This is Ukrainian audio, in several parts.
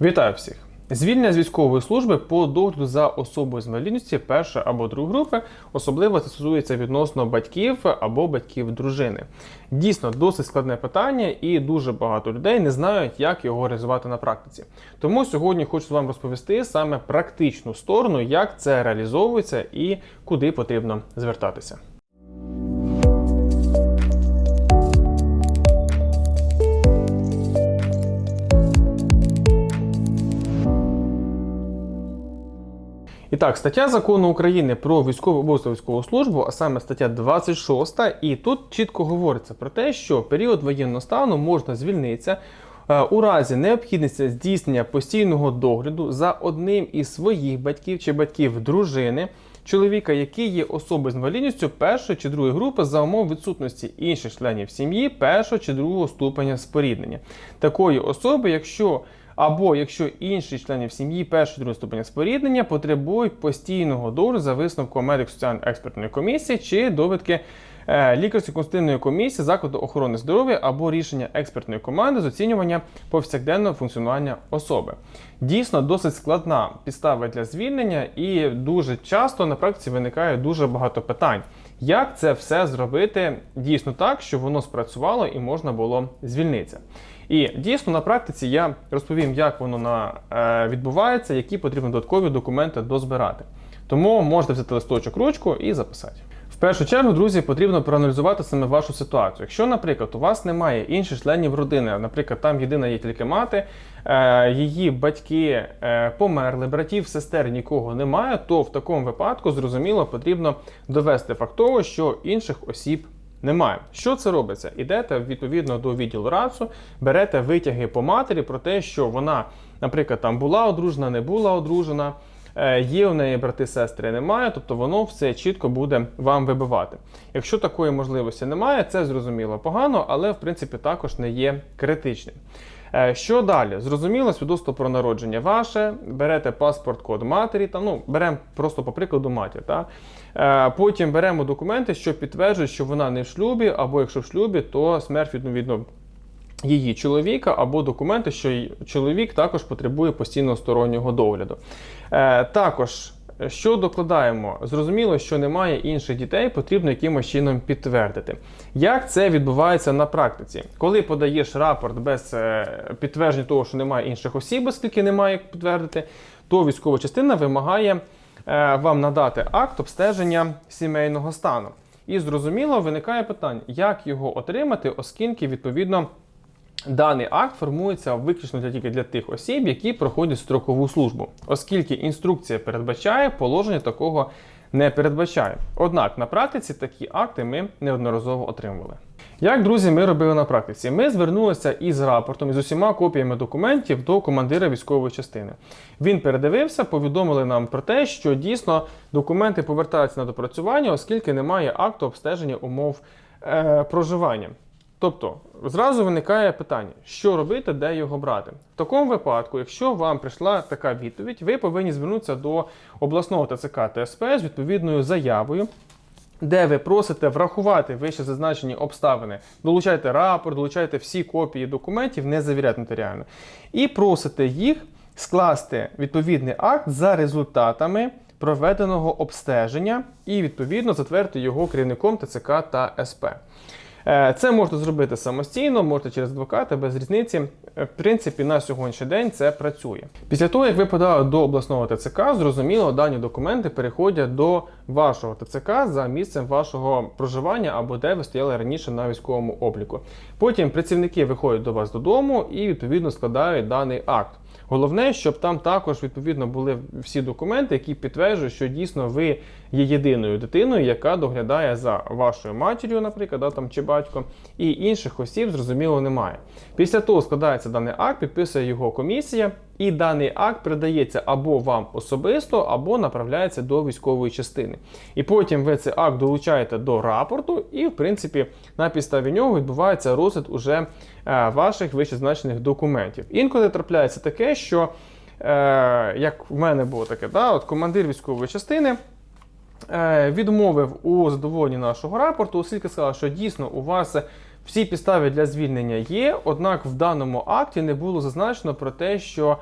Вітаю всіх! Звільнення з військової служби по догляду за особою з інвалідністю першої або другої групи, особливо це стосується відносно батьків або батьків дружини. Дійсно, досить складне питання, і дуже багато людей не знають, як його реалізувати на практиці. Тому сьогодні хочу вам розповісти саме практичну сторону, як це реалізовується і куди потрібно звертатися. І так, стаття закону України про військову обов'язкову військову службу, а саме стаття 26, і тут чітко говориться про те, що період воєнного стану можна звільнитися е, у разі необхідності здійснення постійного догляду за одним із своїх батьків чи батьків дружини. Чоловіка, який є особою з інвалідністю першої чи другої групи за умов відсутності інших членів сім'ї першого чи другого ступеня споріднення. Такої особи, якщо або якщо інші членів сім'ї першого другого ступеня споріднення потребують постійного догляду за висновком медико-соціально-експертної комісії чи довідки е, лікарсько консультативної комісії закладу охорони здоров'я або рішення експертної команди з оцінювання повсякденного функціонування особи. Дійсно, досить складна підстава для звільнення, і дуже часто на практиці виникає дуже багато питань. Як це все зробити дійсно так, щоб воно спрацювало і можна було звільнитися? І дійсно на практиці я розповім, як воно на, е, відбувається, які потрібно додаткові документи дозбирати. Тому можете взяти листочок, ручку і записати. Першу чергу, друзі, потрібно проаналізувати саме вашу ситуацію. Якщо, наприклад, у вас немає інших членів родини, наприклад, там єдина є тільки мати, е, її батьки е, померли, братів, сестер нікого немає, то в такому випадку зрозуміло потрібно довести факт того, що інших осіб немає. Що це робиться? Ідете відповідно до відділу РАЦУ, берете витяги по матері про те, що вона, наприклад, там була одружена, не була одружена. Е, Є у неї брати, сестри, немає, тобто воно все чітко буде вам вибивати. Якщо такої можливості немає, це зрозуміло погано, але в принципі також не є критичним. Е, Що далі? Зрозуміло, свідоцтво про народження ваше, берете паспорт, код матері, там, ну, беремо просто по прикладу матір. Та? Е, Потім беремо документи, що підтверджують, що вона не в шлюбі, або якщо в шлюбі, то смерть відповідно її чоловіка, або документи, що чоловік також потребує постійного стороннього догляду. Е, Також. Що докладаємо? Зрозуміло, що немає інших дітей, потрібно якимось чином підтвердити. Як це відбувається на практиці? Коли подаєш рапорт без е, підтвердження того, що немає інших осіб, оскільки немає підтвердити, то військова частина вимагає е, вам надати акт обстеження сімейного стану. І зрозуміло, виникає питання, як його отримати, оскільки відповідно. Даний акт формується виключно для тільки для тих осіб, які проходять строкову службу, оскільки інструкція передбачає, положення такого не передбачає. Однак на практиці такі акти ми неодноразово отримували. Як друзі, ми робили на практиці? Ми звернулися із рапортом із усіма копіями документів до командира військової частини. Він передивився, повідомили нам про те, що дійсно документи повертаються на допрацювання, оскільки немає акту обстеження умов е, проживання. Тобто зразу виникає питання, що робити, де його брати. В такому випадку, якщо вам прийшла така відповідь, ви повинні звернутися до обласного ТЦК ТСП з відповідною заявою. Де ви просите врахувати вище зазначені обставини, долучайте рапорт, долучайте всі копії документів, не завіряти нотаріально, і просите їх скласти відповідний акт за результатами проведеного обстеження і відповідно затвердити його керівником ТЦК та СП. Е, Це можна зробити самостійно, можна через адвоката, без різниці. Е, В принципі, на сьогоднішній день це працює. Після того, як ви подали до обласного ТЦК, зрозуміло, дані документи переходять до вашого ТЦК за місцем вашого проживання або де ви стояли раніше на військовому обліку. Потім працівники виходять до вас додому і відповідно складають даний акт. Головне, щоб там також відповідно були всі документи, які підтверджують, що дійсно ви є єдиною дитиною, яка доглядає за вашою матір'ю, наприклад, да, там, чи батьком, і інших осіб, зрозуміло, немає. Після того складається даний акт, підписує його комісія, і даний акт передається або вам особисто, або направляється до військової частини. І потім ви цей акт долучаєте до рапорту, і, в принципі, на підставі нього відбувається розгляд уже е, ваших вищезначених документів. Інколи трапляється таке, що е, як в мене було таке, да, от командир військової частини. Е, Відмовив у задоволенні нашого рапорту, оскільки сказав, що дійсно у вас всі підстави для звільнення є, однак в даному акті не було зазначено про те, що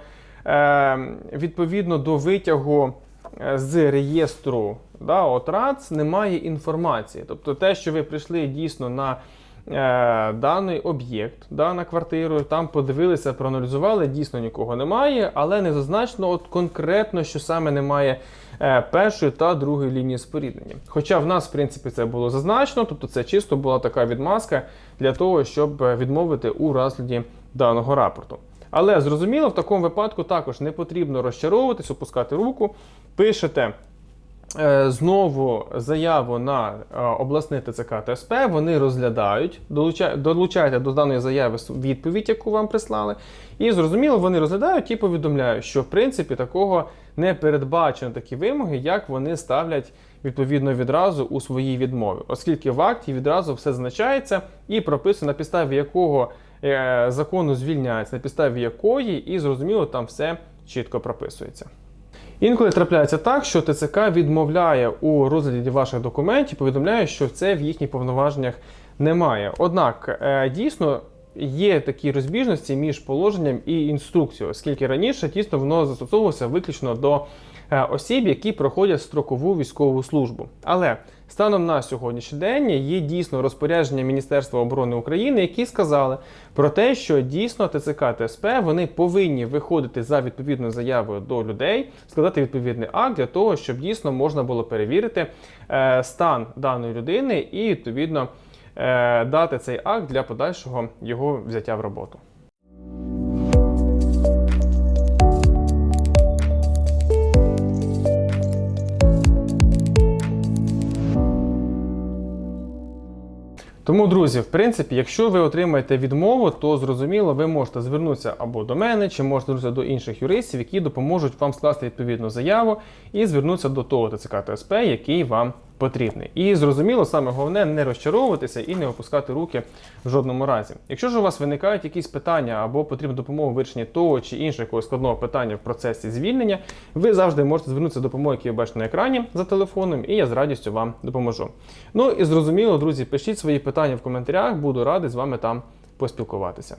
е, відповідно до витягу е, з реєстру да, ОТРАЦ немає інформації. Тобто те, що ви прийшли дійсно на даний об'єкт, да, на квартиру, там подивилися, проаналізували, дійсно нікого немає, але не зазначено от конкретно, що саме немає е, першої та другої лінії споріднення. Хоча в нас, в принципі, це було зазначено, тобто це чисто була така відмазка для того, щоб е, відмовити у розгляді даного рапорту. Але зрозуміло, в такому випадку також не потрібно розчаровуватись, опускати руку. Пишете е, знову заяву на е, обласний ТЦК та СП, вони розглядають, долучаєте до даної заяви відповідь, яку вам прислали. І зрозуміло, вони розглядають і повідомляють, що в принципі такого не передбачено такі вимоги, як вони ставлять відповідно відразу у своїй відмові, оскільки в акті відразу все зазначається і прописано на підставі якого е, закону звільняється, на підставі якої, і зрозуміло, там все чітко прописується. Інколи трапляється так, що ТЦК відмовляє у розгляді ваших документів, повідомляє, що це в їхніх повноваженнях немає. Однак е, дійсно є такі розбіжності між положенням і інструкцією, оскільки раніше дійсно воно застосовувалося виключно до осіб, які проходять строкову військову службу. Але станом на сьогоднішній день є дійсно розпорядження Міністерства оборони України, які сказали про те, що дійсно ТЦК та вони повинні виходити за відповідною заявою до людей, складати відповідний акт для того, щоб дійсно можна було перевірити е, стан даної людини і відповідно е, дати цей акт для подальшого його взяття в роботу. Тому, друзі, в принципі, якщо ви отримаєте відмову, то зрозуміло, ви можете звернутися або до мене, чи можете звернутися до інших юристів, які допоможуть вам скласти відповідну заяву і звернутися до того ТЦК та СП, який вам потрібний. І зрозуміло, саме головне не розчаровуватися і не опускати руки в жодному разі. Якщо ж у вас виникають якісь питання або потрібна допомога у вирішенні того чи іншого складного питання в процесі звільнення, ви завжди можете звернутися до допомоги, яку ви бачите на екрані за телефоном, і я з радістю вам допоможу. Ну і зрозуміло, друзі, пишіть свої питання в коментарях, буду радий з вами там поспілкуватися.